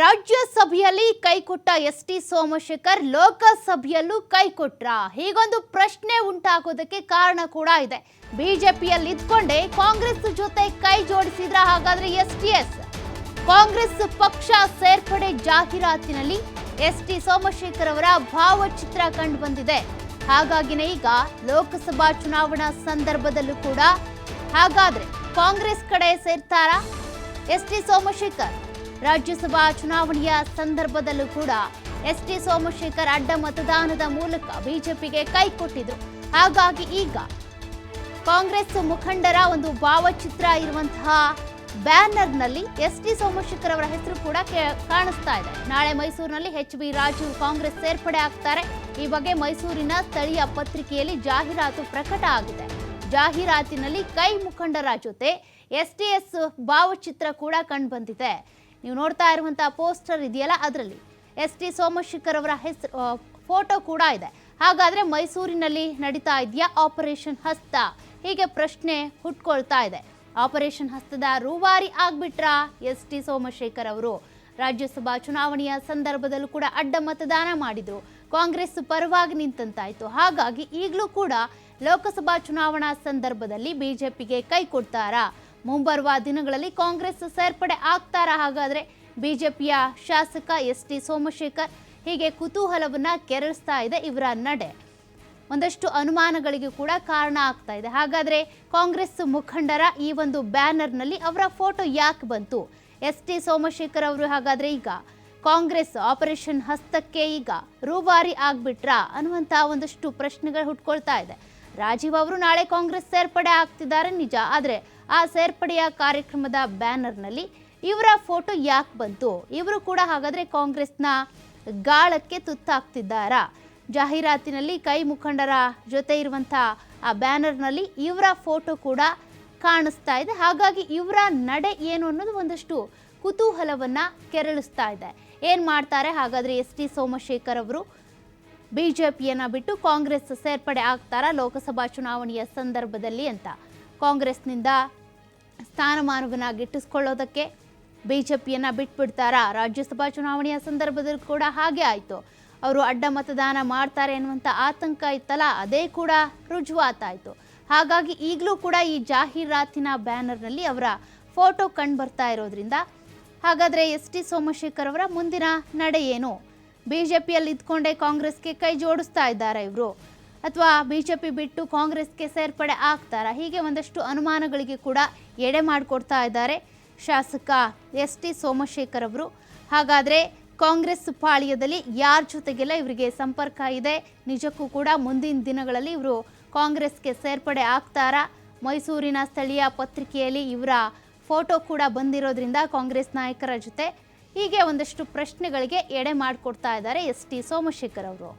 ರಾಜ್ಯಸಭೆಯಲ್ಲಿ ಕೈಕೊಟ್ಟ S T Somashekar ಲೋಕಸಭೆಯಲ್ಲೂ ಕೈಕೊಟ್ರ. ಹೀಗೊಂದು ಪ್ರಶ್ನೆ ಉಂಟಾಗೋದಕ್ಕೆ ಕಾರಣ ಕೂಡ ಇದೆ. ಬಿಜೆಪಿಯಲ್ಲಿ ಇದ್ಕೊಂಡೆ ಕಾಂಗ್ರೆಸ್ ಜೊತೆ ಕೈ ಜೋಡಿಸಿದ್ರ ಹಾಗಾದ್ರೆ ಎಸ್ ಟಿ ಎಸ್. ಕಾಂಗ್ರೆಸ್ ಪಕ್ಷ ಸೇರ್ಪಡೆ ಜಾಹೀರಾತಿನಲ್ಲಿ ಎಸ್ ಟಿ ಸೋಮಶೇಖರ್ ಅವರ ಭಾವಚಿತ್ರ ಕಂಡು ಬಂದಿದೆ. ಹಾಗಾಗಿನೇ ಈಗ ಲೋಕಸಭಾ ಚುನಾವಣಾ ಸಂದರ್ಭದಲ್ಲೂ ಕೂಡ ಹಾಗಾದ್ರೆ ಕಾಂಗ್ರೆಸ್ ಕಡೆ ಸೇರ್ತಾರಾ ಎಸ್ ಟಿ ಸೋಮಶೇಖರ್? ರಾಜ್ಯಸಭಾ ಚುನಾವಣೆಯ ಸಂದರ್ಭದಲ್ಲೂ ಕೂಡ ಎಸ್ ಟಿ ಸೋಮಶೇಖರ್ ಅಡ್ಡ ಮತದಾನದ ಮೂಲಕ ಬಿಜೆಪಿಗೆ ಕೈ ಕೊಟ್ಟಿದ್ರು. ಹಾಗಾಗಿ ಈಗ ಕಾಂಗ್ರೆಸ್ ಮುಖಂಡರ ಒಂದು ಭಾವಚಿತ್ರ ಇರುವಂತಹ ಬ್ಯಾನರ್ನಲ್ಲಿ ಎಸ್ ಟಿ ಸೋಮಶೇಖರ್ ಅವರ ಹೆಸರು ಕೂಡ ಕಾಣಿಸ್ತಾ ಇದೆ. ನಾಳೆ ಮೈಸೂರಿನಲ್ಲಿ ಎಚ್ ಬಿ ರಾಜು ಕಾಂಗ್ರೆಸ್ ಸೇರ್ಪಡೆ ಆಗ್ತಾರೆ. ಈ ಬಗ್ಗೆ ಮೈಸೂರಿನ ಸ್ಥಳೀಯ ಪತ್ರಿಕೆಯಲ್ಲಿ ಜಾಹೀರಾತು ಪ್ರಕಟ ಆಗಿದೆ. ಜಾಹೀರಾತಿನಲ್ಲಿ ಕೈ ಮುಖಂಡರ ಜೊತೆ ಎಸ್ ಟಿ ಎಸ್ ಭಾವಚಿತ್ರ ಕೂಡ ಕಂಡುಬಂದಿದೆ ನೀವು ನೋಡ್ತಾ ಇರುವಂಥ ಪೋಸ್ಟರ್ ಇದೆಯಲ್ಲ ಅದರಲ್ಲಿ. ಎಸ್ ಟಿ ಸೋಮಶೇಖರ್ ಅವರ ಹೆಸರು ಫೋಟೋ ಕೂಡ ಇದೆ. ಹಾಗಾದ್ರೆ ಮೈಸೂರಿನಲ್ಲಿ ನಡೀತಾ ಇದೆಯಾ ಆಪರೇಷನ್ ಹಸ್ತ? ಹೀಗೆ ಪ್ರಶ್ನೆ ಹುಟ್ಕೊಳ್ತಾ ಇದೆ. ಆಪರೇಷನ್ ಹಸ್ತದ ರೂವಾರಿ ಆಗ್ಬಿಟ್ರಾ ಎಸ್ ಟಿ ಸೋಮಶೇಖರ್ ಅವರು? ರಾಜ್ಯಸಭಾ ಚುನಾವಣೆಯ ಸಂದರ್ಭದಲ್ಲೂ ಕೂಡ ಅಡ್ಡ ಮತದಾನ ಮಾಡಿದ್ರು. ಕಾಂಗ್ರೆಸ್ ಪರವಾಗಿ ನಿಂತಂತಾಯಿತು. ಹಾಗಾಗಿ ಈಗಲೂ ಕೂಡ ಲೋಕಸಭಾ ಚುನಾವಣಾ ಸಂದರ್ಭದಲ್ಲಿ ಬಿಜೆಪಿಗೆ ಕೈ ಕೊಡ್ತಾರಾ? ಮುಂಬರುವ ದಿನಗಳಲ್ಲಿ ಕಾಂಗ್ರೆಸ್ ಸೇರ್ಪಡೆ ಆಗ್ತಾರಾ ಹಾಗಾದ್ರೆ ಬಿಜೆಪಿಯ ಶಾಸಕ ಎಸ್ ಟಿ ಸೋಮಶೇಖರ್ ಹೀಗೆ ಕುತೂಹಲವನ್ನ ಕೆರಳಿಸ್ತಾ ಇದೆ ಇವರ ನಡೆ. ಒಂದಷ್ಟು ಅನುಮಾನಗಳಿಗೆ ಕೂಡ ಕಾರಣ ಆಗ್ತಾ ಇದೆ. ಹಾಗಾದ್ರೆ ಕಾಂಗ್ರೆಸ್ ಮುಖಂಡರ ಈ ಒಂದು ಬ್ಯಾನರ್ನಲ್ಲಿ ಅವರ ಫೋಟೋ ಯಾಕೆ ಬಂತು? ಎಸ್ ಟಿ ಸೋಮಶೇಖರ್ ಅವರು ಹಾಗಾದ್ರೆ ಈಗ ಕಾಂಗ್ರೆಸ್ ಆಪರೇಷನ್ ಹಸ್ತಕ್ಕೆ ಈಗ ರೂವಾರಿ ಆಗ್ಬಿಟ್ರಾ ಅನ್ನುವಂಥ ಒಂದಷ್ಟು ಪ್ರಶ್ನೆಗಳು ಹುಟ್ಕೊಳ್ತಾ ಇದೆ. ರಾಜೀವ್ ಅವರು ನಾಳೆ ಕಾಂಗ್ರೆಸ್ ಸೇರ್ಪಡೆ ಆಗ್ತಿದ್ದಾರೆ ನಿಜ, ಆದರೆ ಆ ಸೇರ್ಪಡೆಯ ಕಾರ್ಯಕ್ರಮದ ಬ್ಯಾನರ್ನಲ್ಲಿ ಇವರ ಫೋಟೋ ಯಾಕೆ ಬಂತು? ಇವರು ಕೂಡ ಹಾಗಾದರೆ ಕಾಂಗ್ರೆಸ್ನ ಗಾಳಕ್ಕೆ ತುತ್ತಾಗ್ತಿದ್ದಾರಾ? ಜಾಹೀರಾತಿನಲ್ಲಿ ಕೈ ಮುಖಂಡರ ಜೊತೆ ಇರುವಂಥ ಆ ಬ್ಯಾನರ್ನಲ್ಲಿ ಇವರ ಫೋಟೋ ಕೂಡ ಕಾಣಿಸ್ತಾ ಇದೆ. ಹಾಗಾಗಿ ಇವರ ನಡೆ ಏನು ಅನ್ನೋದು ಒಂದಷ್ಟು ಕುತೂಹಲವನ್ನು ಕೆರಳಿಸ್ತಾ ಇದೆ. ಏನು ಮಾಡ್ತಾರೆ? ಹಾಗಾದರೆ ಎಸ್ ಟಿ ಸೋಮಶೇಖರ್ ಅವರು ಬಿಜೆಪಿಯನ್ನ ಬಿಟ್ಟು ಕಾಂಗ್ರೆಸ್ ಸೇರ್ಪಡೆ ಆಗ್ತಾರಾ ಲೋಕಸಭಾ ಚುನಾವಣೆಯ ಸಂದರ್ಭದಲ್ಲಿ ಅಂತ. ಕಾಂಗ್ರೆಸ್ನಿಂದ ಸ್ಥಾನಮಾನವನ್ನು ಗಿಟ್ಟಿಸ್ಕೊಳ್ಳೋದಕ್ಕೆ ಬಿಜೆಪಿಯನ್ನು ಬಿಟ್ಬಿಡ್ತಾರಾ ರಾಜ್ಯಸಭಾ ಚುನಾವಣೆಯ ಸಂದರ್ಭದಲ್ಲಿ ಕೂಡ ಹಾಗೆ ಆಯಿತು. ಅವರು ಅಡ್ಡ ಮತದಾನ ಮಾಡ್ತಾರೆ ಅನ್ನುವಂಥ ಆತಂಕ ಇತ್ತಲ್ಲ, ಅದೇ ಕೂಡ ರುಜುವಾತಾಯಿತು ಹಾಗಾಗಿ ಈಗಲೂ ಕೂಡ ಈ ಜಾಹೀರಾತಿನ ಬ್ಯಾನರ್ನಲ್ಲಿ ಅವರ ಫೋಟೋ ಕಂಡು ಬರ್ತಾ ಇರೋದ್ರಿಂದ ಹಾಗಾದರೆ ಎಸ್ ಟಿ ಸೋಮಶೇಖರ್ ಅವರ ಮುಂದಿನ ನಡೆ ಏನು ಬಿಜೆಪಿಯಲ್ಲಿ ಇದ್ಕೊಂಡೇ ಕಾಂಗ್ರೆಸ್ಗೆ ಕೈ ಜೋಡಿಸ್ತಾ ಇದ್ದಾರೆ ಇವರು. ಅಥವಾ ಬಿಜೆಪಿ ಬಿಟ್ಟು ಕಾಂಗ್ರೆಸ್ಗೆ ಸೇರ್ಪಡೆ ಆಗ್ತಾರಾ? ಹೀಗೆ ಒಂದಷ್ಟು ಅನುಮಾನಗಳಿಗೆ ಕೂಡ ಎಡೆ ಮಾಡಿಕೊಡ್ತಾ ಇದ್ದಾರೆ ಶಾಸಕ ಎಸ್ ಟಿ ಸೋಮಶೇಖರ್ ಅವರು. ಹಾಗಾದರೆ ಕಾಂಗ್ರೆಸ್ ಪಾಳ್ಯದಲ್ಲಿ ಯಾರ ಜೊತೆಗೆಲ್ಲ ಇವರಿಗೆ ಸಂಪರ್ಕ ಇದೆ? ನಿಜಕ್ಕೂ ಕೂಡ ಮುಂದಿನ ದಿನಗಳಲ್ಲಿ ಇವರು ಕಾಂಗ್ರೆಸ್ಗೆ ಸೇರ್ಪಡೆ ಆಗ್ತಾರಾ? ಮೈಸೂರಿನ ಸ್ಥಳೀಯ ಪತ್ರಿಕೆಯಲ್ಲಿ ಇವರ ಫೋಟೋ ಕೂಡ ಬಂದಿರೋದ್ರಿಂದ ಕಾಂಗ್ರೆಸ್ ನಾಯಕರ ಜೊತೆ ಹೀಗೆ ಒಂದಷ್ಟು ಪ್ರಶ್ನೆಗಳಿಗೆ ಎಡೆ ಮಾಡಿಕೊಡ್ತಾ ಇದ್ದಾರೆ ಎಸ್ ಟಿ ಸೋಮಶೇಖರ್ ಅವರು.